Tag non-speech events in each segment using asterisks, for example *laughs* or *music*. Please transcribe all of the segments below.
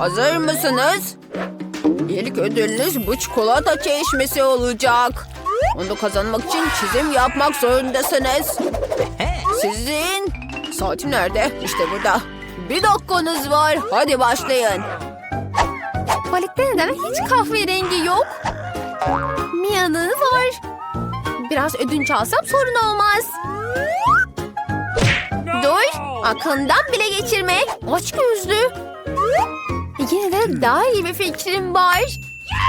Hazır mısınız? İlk ödülünüz bu çikolata çeşmesi olacak. Onu kazanmak için çizim yapmak zorundasınız. Sizin saatim nerede? İşte burada. Bir dakikanız var. Hadi başlayın. Tuvalette neden hiç kahverengi yok? Mia'nın var. Biraz ödünç alsam sorun olmaz. Dur, aklından bile geçirme. Aç gözlü. Yine de daha iyi bir fikrim var.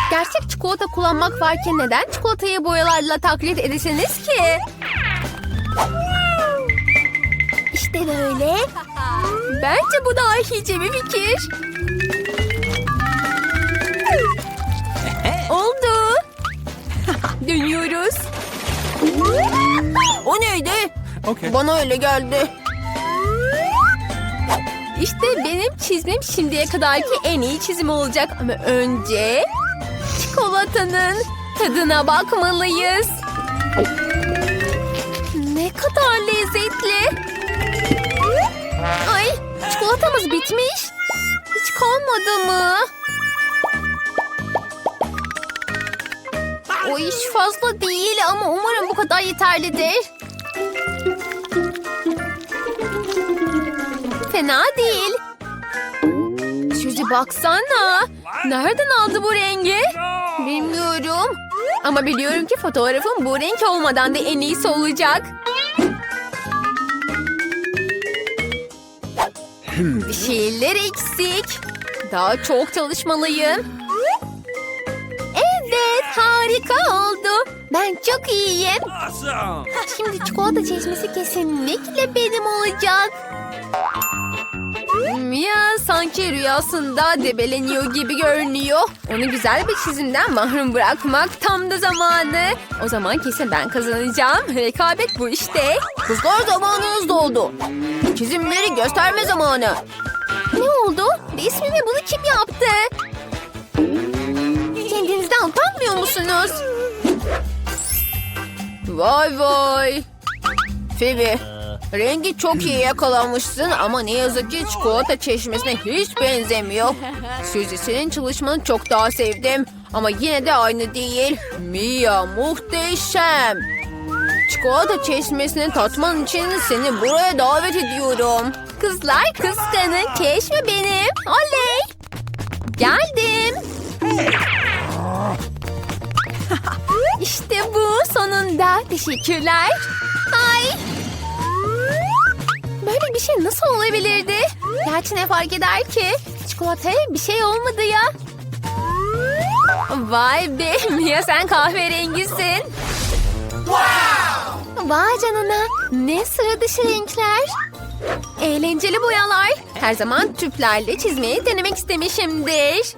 Gerçek çikolata kullanmak varken neden çikolatayı boyalarla taklit edesiniz ki? İşte böyle. Bence bu dahice bir fikir. *laughs* Oldu. Dönüyoruz. O neydi? Okay. Bana öyle geldi. İşte benim çizmim şimdiye kadarki en iyi çizim olacak. Ama önce çikolatanın tadına bakmalıyız. Ne kadar lezzetli. Ay çikolatamız bitmiş. Hiç kalmadı mı? O iş fazla değil ama umarım bu kadar yeterlidir. Fena değil. Suzy baksana. Nereden aldı bu rengi? Bilmiyorum. Ama biliyorum ki fotoğrafım bu renk olmadan da en iyisi olacak. Bir şeyler eksik. Daha çok çalışmalıyım. Evet, harika oldu. Ben çok iyiyim. Şimdi çikolata çeşmesi kesinlikle benim olacak. Mia sanki rüyasında debeleniyor gibi görünüyor. Onu güzel bir çizimden mahrum bırakmak tam da zamanı. O zaman kesin ben kazanacağım. Rekabet bu işte. Kızlar zamanınız doldu. Çizimleri gösterme zamanı. Ne oldu? Resmimi bunu kim yaptı? Kendinizden utanmıyor musunuz? Vay vay. Phoebe, rengi çok iyi yakalamışsın ama ne yazık ki çikolata çeşmesine hiç benzemiyor. Suzy senin çalışmanı çok daha sevdim ama yine de aynı değil. Mia muhteşem. Çikolata çeşmesini tatman için seni buraya davet ediyorum. Kızlar kıskanın keşme benim. Oley. Geldim. *laughs* işte bu sonunda. Teşekkürler. Ay. Böyle bir şey nasıl olabilirdi? Gerçi ne fark eder ki? Çikolataya bir şey olmadı ya. Vay be *laughs* Mia sen kahverengisin. Vay canına. Ne sıra dışı renkler. Eğlenceli boyalar. Her zaman tüplerle çizmeyi denemek istemişimdir.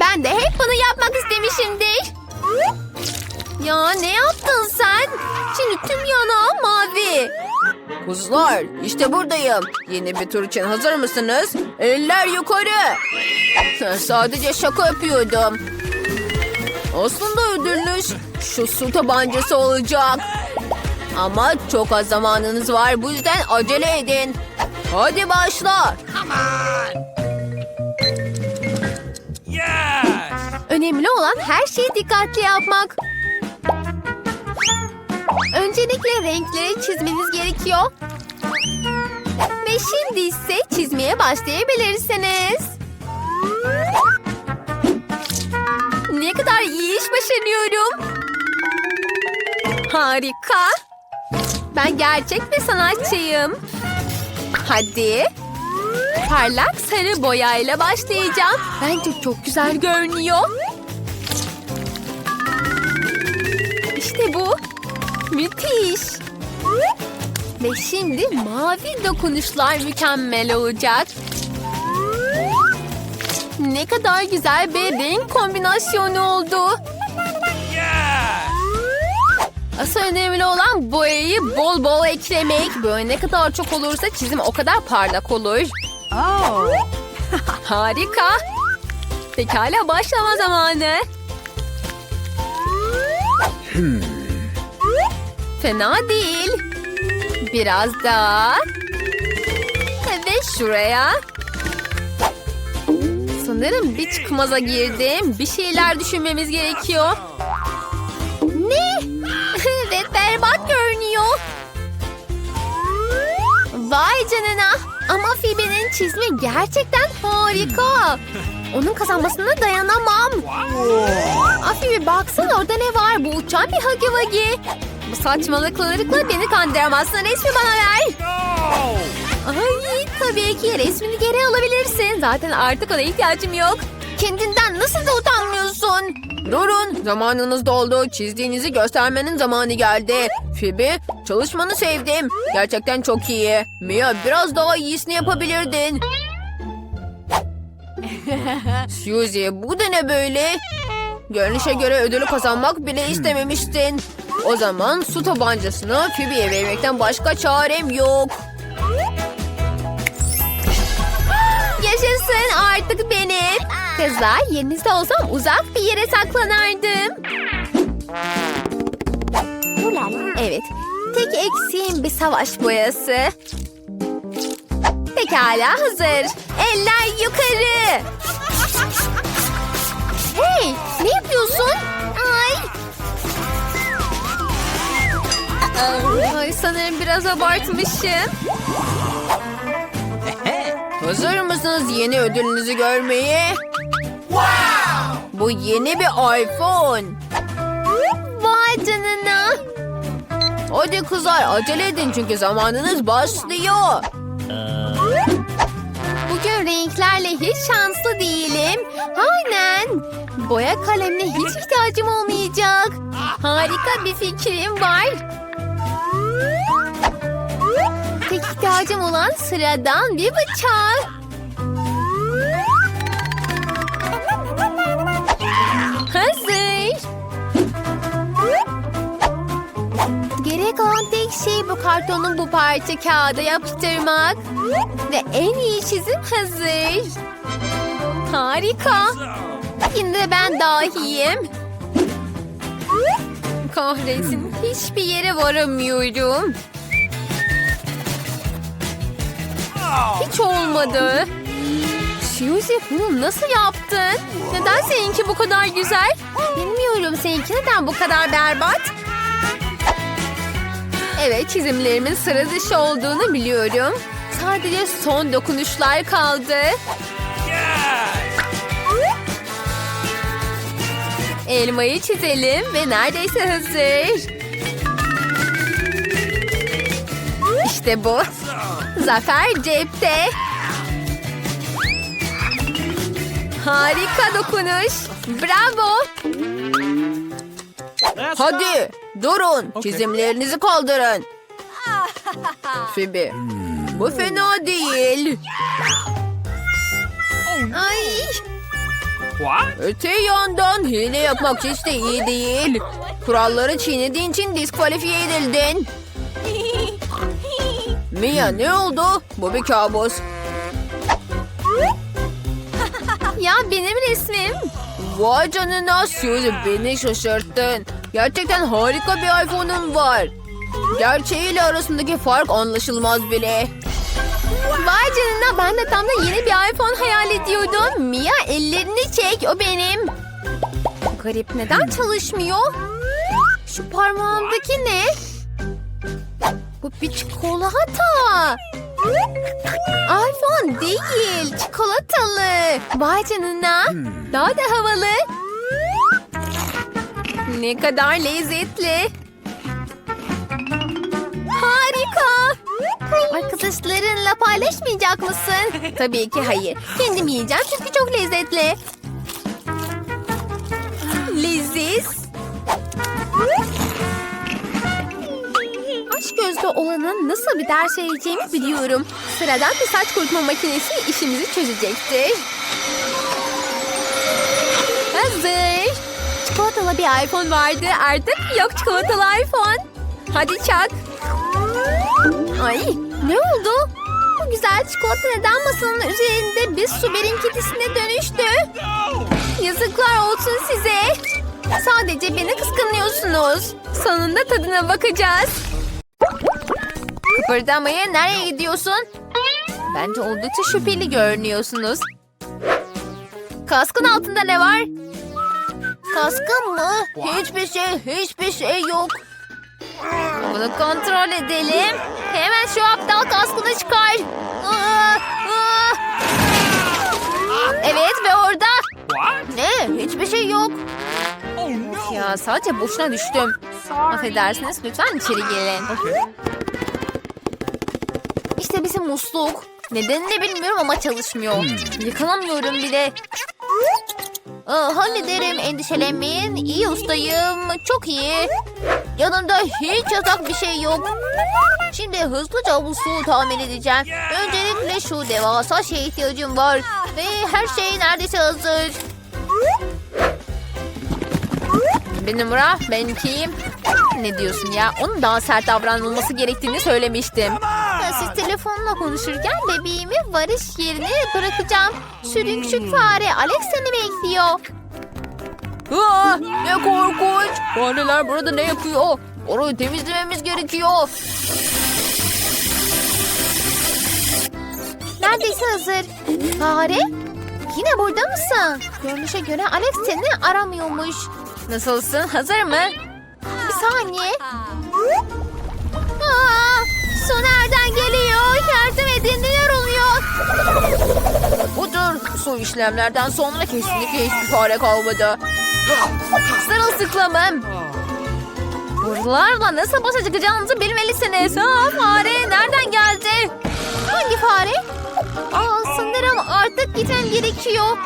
Ben de hep bunu yapmak istemişimdir. Ya ne yaptın sen? Şimdi tüm yanağım mavi. Kızlar işte buradayım. Yeni bir tur için hazır mısınız? Eller yukarı. Sadece şaka yapıyordum. Aslında ödülünüz şu su tabancası olacak. Ama çok az zamanınız var bu yüzden acele edin. Hadi başla. Yes. Önemli olan her şeyi dikkatli yapmak. Öncelikle renkleri çizmeniz gerekiyor. Ve şimdi ise çizmeye başlayabilirsiniz. Ne kadar iyi iş başarıyorum. Harika. Ben gerçek bir sanatçıyım. Hadi. Parlak sarı boyayla başlayacağım. Bence çok güzel görünüyor. İşte bu. Müthiş. Ve şimdi mavi dokunuşlar mükemmel olacak. Ne kadar güzel bir renk kombinasyonu oldu. Asıl önemli olan boyayı bol bol eklemek. Böyle ne kadar çok olursa çizim o kadar parlak olur. *laughs* Harika. Pekala başlama zamanı. Fena değil. Biraz daha. Ve şuraya. Sanırım bir çıkmaza girdim. Bir şeyler düşünmemiz gerekiyor. Ne? *laughs* evet berbat görünüyor. Vay canına. Ama Phoebe'nin çizimi gerçekten harika. Onun kazanmasına dayanamam. Phoebe baksana orada ne var? Bu uçan bir hagi vagi. Bu saçmalıklarla beni kandıramazsın. Resmi bana ver. Ay tabii ki resmini geri alabilirsin. Zaten artık ona ihtiyacım yok. Kendinden nasıl da utanmıyorsun? Durun, zamanınız doldu. Çizdiğinizi göstermenin zamanı geldi. Phoebe, çalışmanı sevdim. Gerçekten çok iyi. Mia, biraz daha iyisini yapabilirdin. *laughs* Suzy, bu da ne böyle? Görünüşe göre ödülü kazanmak bile istememiştin. O zaman su tabancasını Phoebe'ye vermekten başka çarem yok. Yaşasın artık benim. Kızlar yerinizde olsam uzak bir yere saklanardım. Evet. Tek eksiğim bir savaş boyası. Pekala hazır. Eller yukarı. Hey ne yapıyorsun? Ay. Ay sanırım biraz abartmışım. *laughs* Hazır mısınız yeni ödülünüzü görmeye? Bu yeni bir iPhone. Vay canına. Hadi kızlar acele edin çünkü zamanınız başlıyor. Bugün renklerle hiç şanslı değilim. Aynen. Boya kalemine hiç ihtiyacım olmayacak. Harika bir fikrim var. Tek ihtiyacım olan sıradan bir bıçak. Hazır. Geriye kalan tek şey bu kartonun bu parça kağıda yapıştırmak. Ve en iyi çizim hazır. Harika. Yine ben dahiyim. Kahretsin hiçbir yere varamıyorum. Hiç olmadı. Suzy bunu nasıl yaptın? Neden seninki bu kadar güzel? Bilmiyorum seninki neden bu kadar berbat? Evet çizimlerimin sıra dışı olduğunu biliyorum. Sadece son dokunuşlar kaldı. Elmayı çizelim ve neredeyse hazır. İşte bu. Zafer cepte. Harika dokunuş. Bravo. Hadi durun çizimlerinizi kaldırın. Phoebe bu fena değil. Ay. What? Öte yandan hile yapmak hiç de iyi değil. Kuralları çiğnediğin için diskalifiye edildin. Mia ne oldu? Bu bir kabus. Ya benim resmim. Vay canına Suzy beni şaşırttın. Gerçekten harika bir iPhone'un var. Gerçeğiyle arasındaki fark anlaşılmaz bile. Vay canına ben de tam da yeni bir iPhone hayal ediyordum. Mia ellerini çek o benim. Garip neden çalışmıyor? Şu parmağımdaki ne? Bu bir çikolata. iPhone değil çikolatalı. Vay canına. Daha da havalı. Ne kadar lezzetli. Harika. Arkadaşlarınla paylaşmayacak mısın? *laughs* Tabii ki hayır. Kendim yiyeceğim çünkü çok lezzetli. Leziz. Aç gözlü olanın nasıl bir ders vereceğimi biliyorum. Sıradan bir saç kurutma makinesi işimizi çözecektir. Hazır. Çikolatalı bir iPhone vardı. Artık yok çikolatalı iPhone. Hadi çak. Ay ne oldu? Bu güzel çikolata neden masanın üzerinde bir su birikintisine dönüştü? Yazıklar olsun size. Sadece beni kıskanıyorsunuz. Sonunda tadına bakacağız. Kıpırdamaya nereye gidiyorsun? Bence oldukça şüpheli görünüyorsunuz. Kaskın altında ne var? Kaskın mı? Hiçbir şey, hiçbir şey yok. Bunu kontrol edelim. Hemen şu aptal kaskını çıkar. Evet ve orada. Ne? Hiçbir şey yok. Oh no. Ya sadece boşuna düştüm. Affedersiniz lütfen içeri gelin. İşte bizim musluk. Nedenini bilmiyorum ama çalışmıyor. Yıkanamıyorum bile. Aa, hallederim, endişelenmeyin. İyi ustayım, çok iyi. Yanımda hiç yasak bir şey yok. Şimdi hızlıca bu suyu tamir edeceğim. Öncelikle şu devasa şeye ihtiyacım var. Ve her şey neredeyse hazır. Bir numara ben kim? Ne diyorsun ya? Onun daha sert davranılması gerektiğini söylemiştim. Siz telefonla konuşurken bebeğimi varış yerine bırakacağım. Sürün küçük fare Alex seni bekliyor. Aa, ne korkunç. Fareler burada ne yapıyor? Orayı temizlememiz gerekiyor. Neredeyse hazır. Fare? Yine burada mısın? Görünüşe göre Alex seni aramıyormuş. Nasılsın? Hazır mı? Bir saniye. Aa, su nereden geliyor? Edin neler oluyor? Budur. Su işlemlerden sonra kesinlikle hiçbir fare kalmadı. Sırılsıklamım. Buralarla nasıl başa çıkacağınızı bilmelisiniz. Ha, fare nereden geldi? Hangi fare? Aa, sanırım artık gitmem gerekiyor.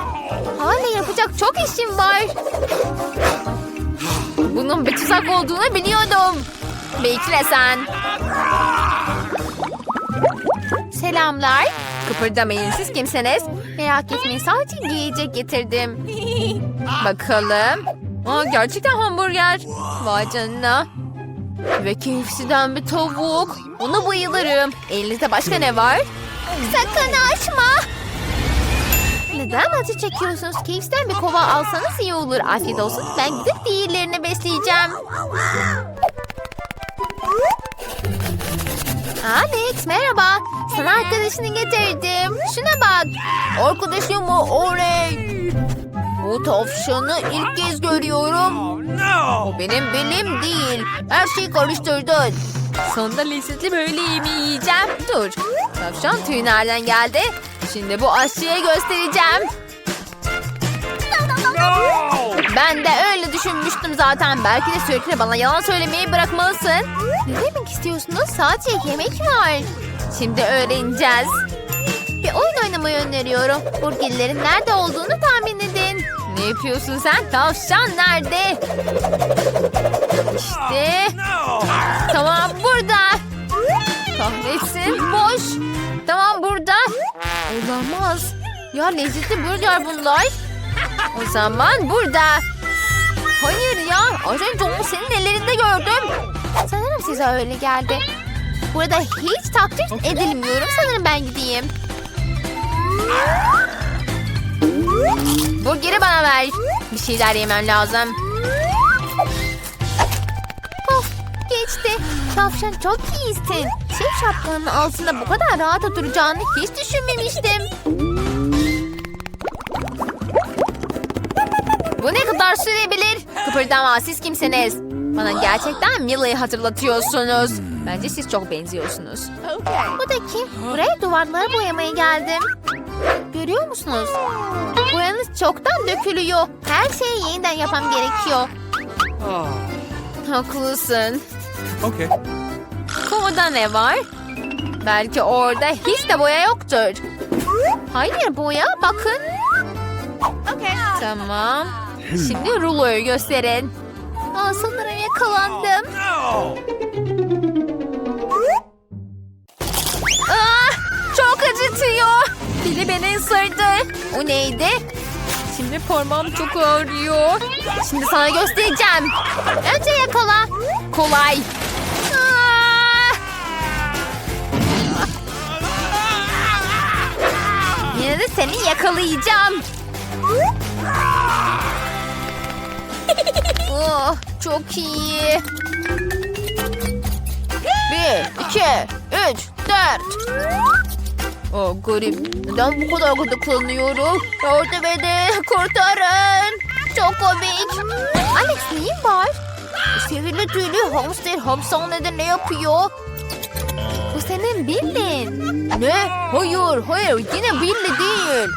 Hala yapacak çok işim var. Bunun bir tuzak olduğunu biliyordum. Bekle sen. Selamlar. Kıpırdamayın siz kimsiniz? Merak etmeyin sadece yiyecek getirdim. Bakalım. Aa, gerçekten hamburger. Vay canına. Ve KFC'den bir tavuk. Ona bayılırım. Elinizde başka ne var? Sakın açma. Neden acı çekiyorsunuz? Keyiften bir kova alsanız iyi olur. Afiyet olsun. Ben gidip diğerlerini besleyeceğim. Alex merhaba. Sana arkadaşını getirdim. Şuna bak. Arkadaşım mı? Oley. Bu tavşanı ilk kez görüyorum. Oh. Bu benim bilim değil. Her şeyi karıştırdın. Sonunda lezzetli böyle yemeği yiyeceğim. Dur. Tavşan tüyü nereden geldi? Şimdi bu aşçıya göstereceğim. Ben de öyle düşünmüştüm zaten. Belki de sürekli bana yalan söylemeyi bırakmalısın. Ne demek istiyorsunuz? Sadece yemek var. Şimdi öğreneceğiz. Bir oyun oynamayı öneriyorum. Burgerlerin nerede olduğunu tahmin edin. Ne yapıyorsun sen? Tavşan nerede? İşte. Tamam burada. Kahretsin. Boş. Tamam burada. Olamaz. Ya lezzetli burger bunlar. O zaman burada. Hayır ya. Az önce onu senin ellerinde gördüm. Sanırım size öyle geldi. Burada hiç takdir edilmiyorum. Sanırım ben gideyim. Burgeri bana ver. Bir şeyler yemem lazım. Of geçti. Tavşan çok iyisin. Şef şapkanın altında bu kadar rahat oturacağını hiç düşünmemiştim. Bu ne kadar sürebilir? Kıpırdama siz kimsiniz? Bana gerçekten Mila'yı hatırlatıyorsunuz. Bence siz çok benziyorsunuz. Bu da kim? Buraya duvarları boyamaya geldim. Görüyor musunuz? Boyanız çoktan dökülüyor. Her şeyi yeniden yapmam gerekiyor. Oh. Haklısın. Okay. Kovada ne var? Belki orada hiç de boya yoktur. Hayır boya bakın. Tamam. Şimdi ruloyu gösterin. Aa, sanırım yakalandım. Biri beni ısırdı. O neydi? Şimdi parmağım çok ağrıyor. Şimdi sana göstereceğim. Önce yakala. Kolay. Ah! Yine de seni yakalayacağım. *laughs* oh, çok iyi. Bir, iki, üç, dört. Oh, garip. Neden bu kadar gıdıklanıyorum? Yardım edin. Kurtarın. Çok komik. Alex neyin var? Sihirli tüylü hamster hapishanede ne yapıyor? Bu senin Billin. Ne? Hayır, hayır. Yine Billy değil.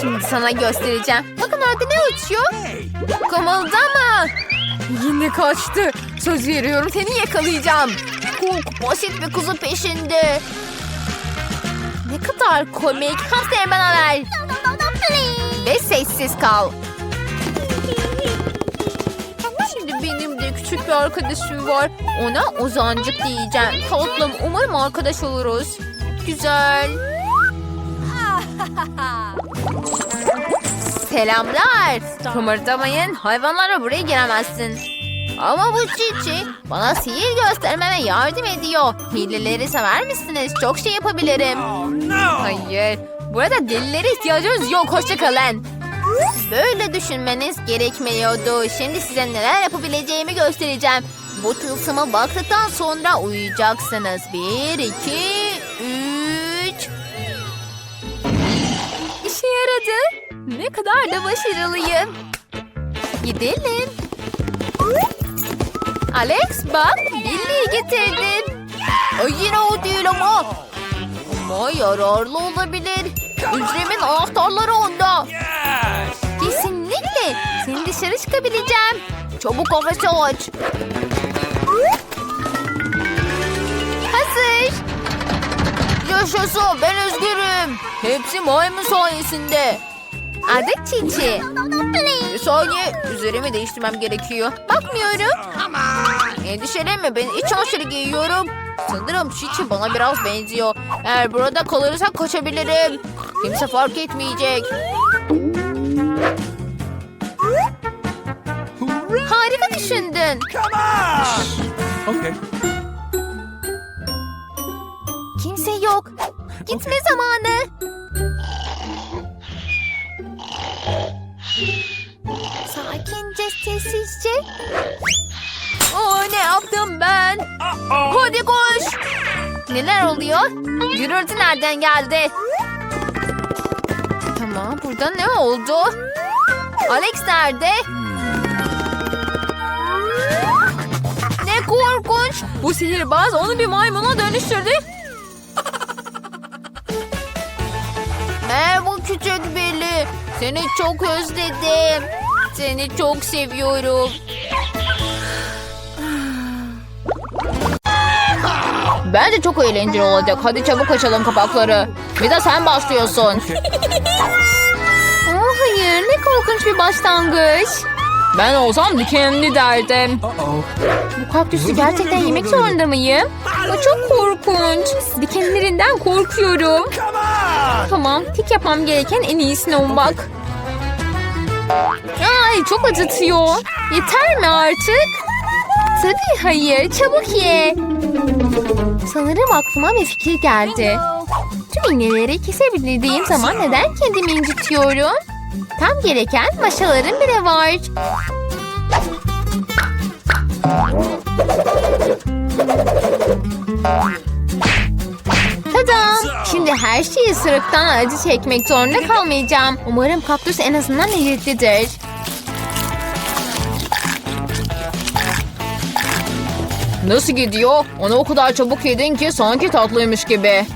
Şimdi sana göstereceğim. Bakın orada ne uçuyor? Kımıldama. Yine kaçtı. Söz veriyorum seni yakalayacağım. Kuk basit bir kızı peşinde. Ne kadar komik. Hamsteri bana ver. Ve sessiz kal. Şimdi benim de küçük bir arkadaşım var. Ona Ozancık diyeceğim. Tatlım umarım arkadaş oluruz. Güzel. Selamlar. Kımırdamayın. Hayvanlara buraya giremezsin. Ama bu Çiçi bana sihir göstermeme yardım ediyor. Hileleri sever misiniz? Çok şey yapabilirim. Oh! Hayır. Burada delilere ihtiyacınız yok. Hoşçakalın. Böyle düşünmeniz gerekmiyordu. Şimdi size neler yapabileceğimi göstereceğim. Bu tılsıma baktıktan sonra uyuyacaksınız. Bir, iki, üç. İşe yaradı. Ne kadar da başarılıyım. Gidelim. Alex bak Billy'yi getirdim. Ay yine o değil ama. Ama yararlı olabilir. Hücremin anahtarları onda. Kesinlikle. Seni dışarı çıkabileceğim. Çabuk kafesi aç. Hazır. Yaşasın ben özgürüm. Hepsi maymun sayesinde. Adı Çiçi. Bir saniye üzerimi değiştirmem gerekiyor. Bakmıyorum. Endişelenme ben iç çamaşırı giyiyorum. Sanırım Çiçi bana biraz benziyor. Eğer burada kalırsak kaçabilirim. Kimse fark etmeyecek. Harika düşündün. Come on! Okay. Kimse yok. Gitme zamanı. Sakince, sessizce. Aa, ne yaptım ben? Hadi koş. Neler oluyor? Gürültü nereden geldi? Tamam, burada ne oldu? Alex nerede? Ne korkunç. Bu sihirbaz onu bir maymuna dönüştürdü. Merhaba küçük Billy. Seni çok özledim. Seni çok seviyorum. Bence çok eğlenceli olacak. Hadi çabuk açalım kapakları. Bir de sen başlıyorsun. Oh, hayır, ne korkunç bir başlangıç. Ben olsam dikenli derdim. Bu kaktüsü gerçekten yemek zorunda mıyım? Bu çok korkunç. Dikenlerinden korkuyorum. Tamam, tek yapmam gereken en iyisini ummak. Ay çok acıtıyor. Yeter mi artık? Tabii hayır, çabuk ye. Sanırım aklıma bir fikir geldi. Tüm iğneleri kesebildiğim zaman neden kendimi incitiyorum? Tam gereken maşalarım bile var. Tadam! Şimdi her şeyi sırıktan acı çekmek zorunda kalmayacağım. Umarım kaktüs en azından lezzetlidir. Nasıl gidiyor? Onu o kadar çabuk yedin ki sanki tatlıymış gibi.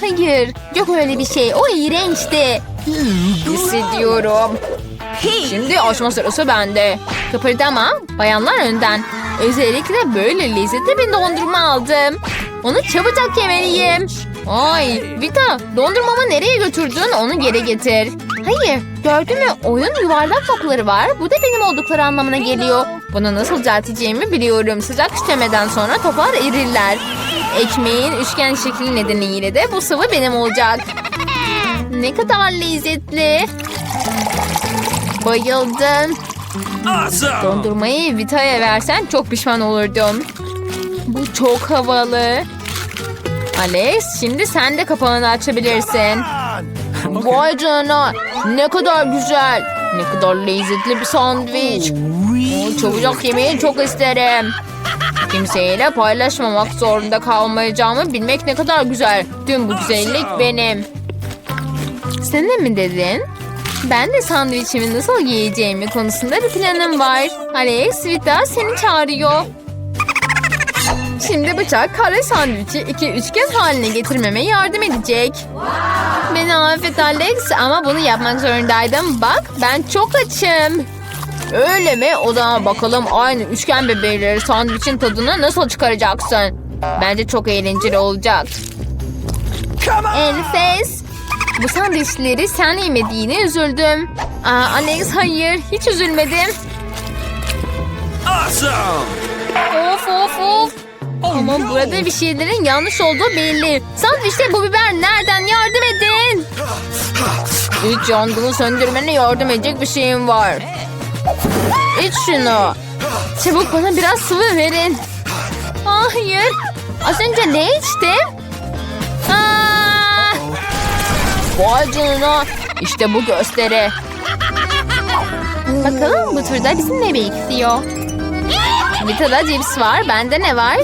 Hayır, yok öyle bir şey. O iğrençti. Hissediyorum. Şimdi açma sırası bende. Kıpırdama, bayanlar önden. Özellikle böyle lezzetli bir dondurma aldım. Onu çabucak yemeliyim. Ay, Vita, dondurmamı nereye götürdün? Onu geri getir. Hayır, gördün mü? Oyun yuvarlak topları var. Bu da benim oldukları anlamına geliyor. Bunu nasıl düzelteceğimi biliyorum. Sıcak işlemeden sonra toplar erirler. Ekmeğin üçgen şekli nedeniyle de bu sıvı benim olacak. Ne kadar lezzetli. Bayıldım. Awesome! Dondurmayı Vita'ya versen çok pişman olurdum. Bu çok havalı. Alex şimdi sen de kapağını açabilirsin. Vay canına. Ne kadar güzel. Ne kadar lezzetli bir sandviç. Çabucak yemeyi çok isterim. Kimseyle paylaşmamak zorunda kalmayacağımı bilmek ne kadar güzel. Tüm bu güzellik benim. Sen de mi dedin? Ben de sandviçimi nasıl yiyeceğimi konusunda bir planım var. Alex, Vita seni çağırıyor. Şimdi bıçak kare sandviçi iki üçgen haline getirmeme yardım edecek. Beni affet Alex ama bunu yapmak zorundaydım. Bak ben çok açım. Öyle mi? O zaman bakalım aynı üçgen bebeğleri sandviçin tadını nasıl çıkaracaksın? Bence çok eğlenceli olacak. Enfes. Bu sandviçleri sen yemediğine üzüldüm. Aa, Alex hayır hiç üzülmedim. Awesome! Of of of. Ama burada bir şeylerin yanlış olduğu belli. Sandviçte bu biber nereden yardım edin. *laughs* Hiç yangını söndürmene yardım edecek bir şeyim var. İç şunu. Çabuk bana biraz sıvı verin. Hayır. Az önce ne içtim? Aa, Vay canına. İşte bu gösteri. bakalım bu turda bizi ne bekliyor? Vita'da cips var. Bende ne var?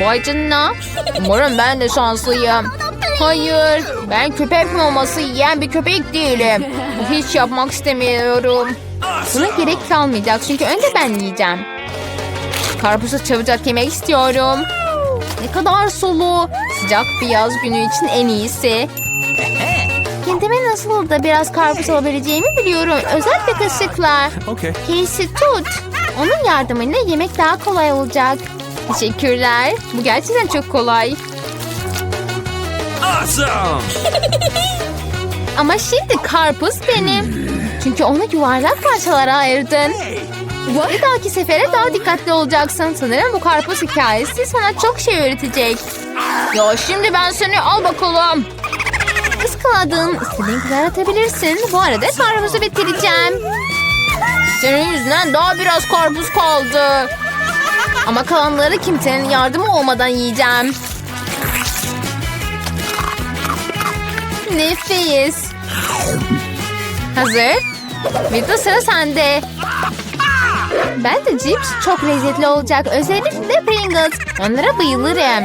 Vay canına. Umarım ben de şanslıyım. Hayır. Ben köpek maması yiyen bir köpek değilim. Hiç yapmak istemiyorum. Buna gerek kalmayacak çünkü önce ben yiyeceğim. Karpuzu çabucak yemek istiyorum. Ne kadar sulu. Sıcak bir yaz günü için en iyisi. Kendime nasıl da biraz karpuz alabileceğimi biliyorum. Özellikle kaşıkla. Okay. Casey tut. Onun yardımıyla yemek daha kolay olacak. Teşekkürler. Bu gerçekten çok kolay. Awesome! Ama şimdi karpuz benim. Çünkü onu yuvarlak parçalara ayırdın. Bir dahaki sefere daha dikkatli olacaksın. Sanırım bu karpuz hikayesi sana çok şey öğretecek. Ya şimdi ben seni al bakalım. Iskaladığın istediğin kadar atabilirsin. Bu arada karpuzu bitireceğim. Senin yüzünden daha biraz karpuz kaldı. Ama kalanları kimsenin yardımı olmadan yiyeceğim. Nefis. Hazır. Vita sıra sende. Bence cips çok lezzetli olacak. Özellikle Pringles. Onlara bayılırım.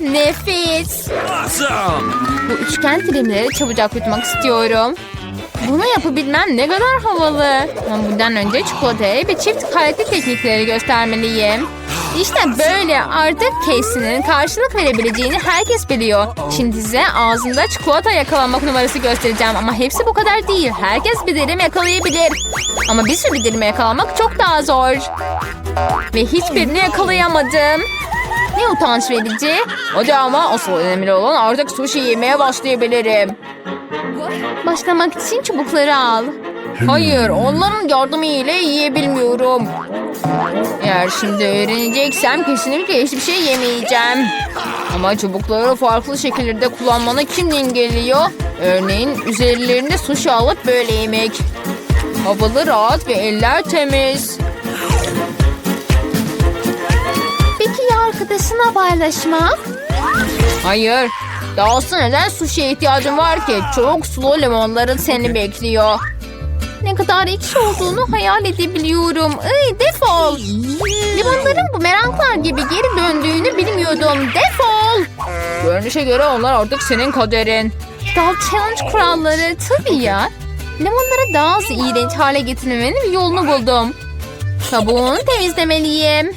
Nefis. Awesome! Bu üçgen dilimleri çabucak yutmak istiyorum. Bunu yapabilmem ne kadar havalı. Ama bundan önce çikolataya bir çift kalite teknikleri göstermeliyim. İşte böyle artık Casey'nin karşılık verebileceğini herkes biliyor. Şimdi size ağzında çikolata yakalamak numarası göstereceğim. Ama hepsi bu kadar değil. Herkes bir dilim yakalayabilir. Ama bir sürü dilime yakalamak çok daha zor. Ve hiçbirini yakalayamadım. Ne utanç verici. Hadi ama asıl önemli olan artık sushi yemeye başlayabilirim. Başlamak için çubukları al. Hayır, onların yardımı ile yiyebilmiyorum. Eğer şimdi öğreneceksem kesinlikle hiçbir şey yemeyeceğim. Ama çubukları farklı şekillerde kullanmana kim geliyor? Örneğin üzerlerinde sushi alıp böyle yemek. Havalı rahat ve eller temiz. Arkadaşına paylaşmak? Hayır. Dahası neden sushi'ye ihtiyacın var ki? Çok sulu limonların seni bekliyor. Ne kadar ekşi olduğunu hayal edebiliyorum. Ay defol. Limonların bu meraklar gibi geri döndüğünü bilmiyordum. Defol. Görünüşe göre onlar artık senin kaderin. Dal challenge kuralları tabii ya. Limonları daha az iğrenç hale getirmenin bir yolunu buldum. Kabuğunu temizlemeliyim.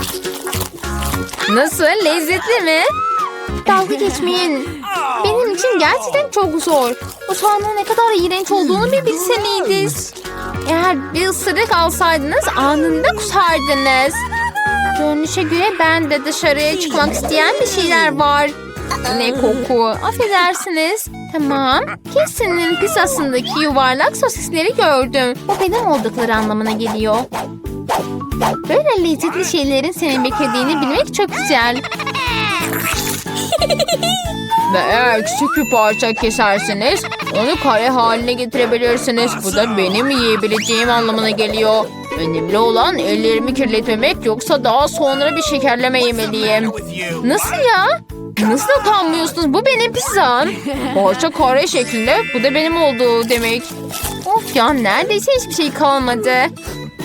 Nasıl? Lezzetli mi? Dalga geçmeyin. Benim için gerçekten çok zor. O soğanın ne kadar iğrenç olduğunu bir bilseniydiniz. Eğer bir ısırık alsaydınız anında kusardınız. Görünüşe göre ben de dışarıya çıkmak isteyen bir şeyler var. Ne koku. Affedersiniz. Tamam. Kesin'in pizzasındaki yuvarlak sosisleri gördüm. O benim oldukları anlamına geliyor. Böyle lezzetli şeylerin seni beklediğini bilmek çok güzel. Ve eğer küçük bir parça keserseniz onu kare haline getirebilirsiniz. Bu da benim yiyebileceğim anlamına geliyor. Önemli olan ellerimi kirletmemek yoksa daha sonra bir şekerleme yemeliyim. Nasıl ya? Nasıl utanmıyorsunuz? Bu benim pizzam. Parça kare şeklinde. Bu da benim olduğu demek. Of ya neredeyse hiçbir şey kalmadı.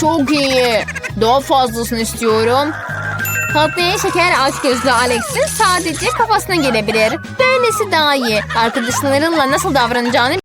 Çok iyi. Daha fazlasını istiyorum. Patlayan şeker aç gözlü Alex'in sadece kafasına gelebilir. Böylesi daha iyi. Arkadaşlarınla nasıl davranacağını